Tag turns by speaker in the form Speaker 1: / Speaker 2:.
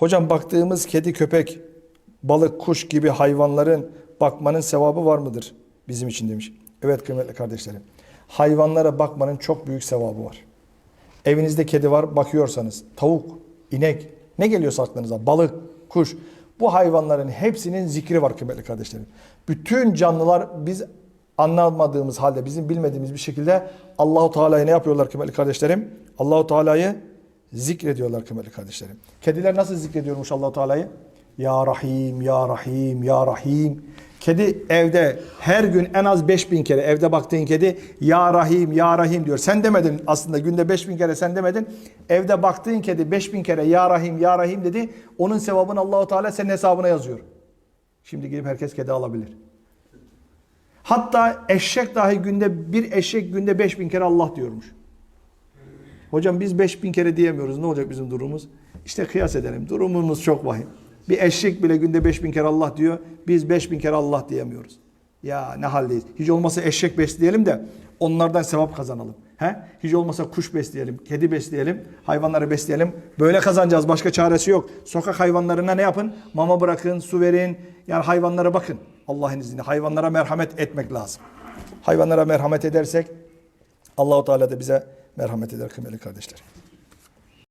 Speaker 1: Hocam baktığımız kedi, köpek, balık, kuş gibi hayvanların bakmanın sevabı var mıdır bizim için demiş. Evet kıymetli kardeşlerim. Hayvanlara bakmanın çok büyük sevabı var. Evinizde kedi var bakıyorsanız tavuk, inek ne geliyorsa aklınıza balık, kuş bu hayvanların hepsinin zikri var kıymetli kardeşlerim. Bütün canlılar biz anlamadığımız halde bizim bilmediğimiz bir şekilde Allahu Teala'yı ne yapıyorlar kıymetli kardeşlerim? Allahu Teala'yı zikrediyorlar kıymetli kardeşlerim. Kediler nasıl zikrediyormuş Allahu Teala'yı? Ya Rahim, Ya Rahim, Ya Rahim. Kedi evde her gün en az 5000 kere evde baktığın kedi Ya Rahim, Ya Rahim diyor. Sen demedin aslında günde 5000 kere sen demedin. Evde baktığın kedi 5000 kere Ya Rahim, Ya Rahim dedi. Onun sevabını Allahu Teala senin hesabına yazıyor. Şimdi gidip herkes kedi alabilir. Hatta eşek dahi günde bir eşek günde 5000 kere Allah diyormuş. Hocam biz 5000 kere diyemiyoruz. Ne olacak bizim durumumuz? İşte kıyas edelim. Durumumuz çok vahim. Bir eşek bile günde 5000 kere Allah diyor. Biz 5000 kere Allah diyemiyoruz. Ya ne haldeyiz. Hiç olmasa eşek besleyelim de onlardan sevap kazanalım. He? Hiç olmasa kuş besleyelim, kedi besleyelim, hayvanları besleyelim. Böyle kazanacağız. Başka çaresi yok. Sokak hayvanlarına ne yapın? Mama bırakın, su verin. Yani hayvanlara bakın. Allah'ın izniyle. Hayvanlara merhamet etmek lazım. Hayvanlara merhamet edersek Allahu Teala da bize merhamet eder kıymetli kardeşler.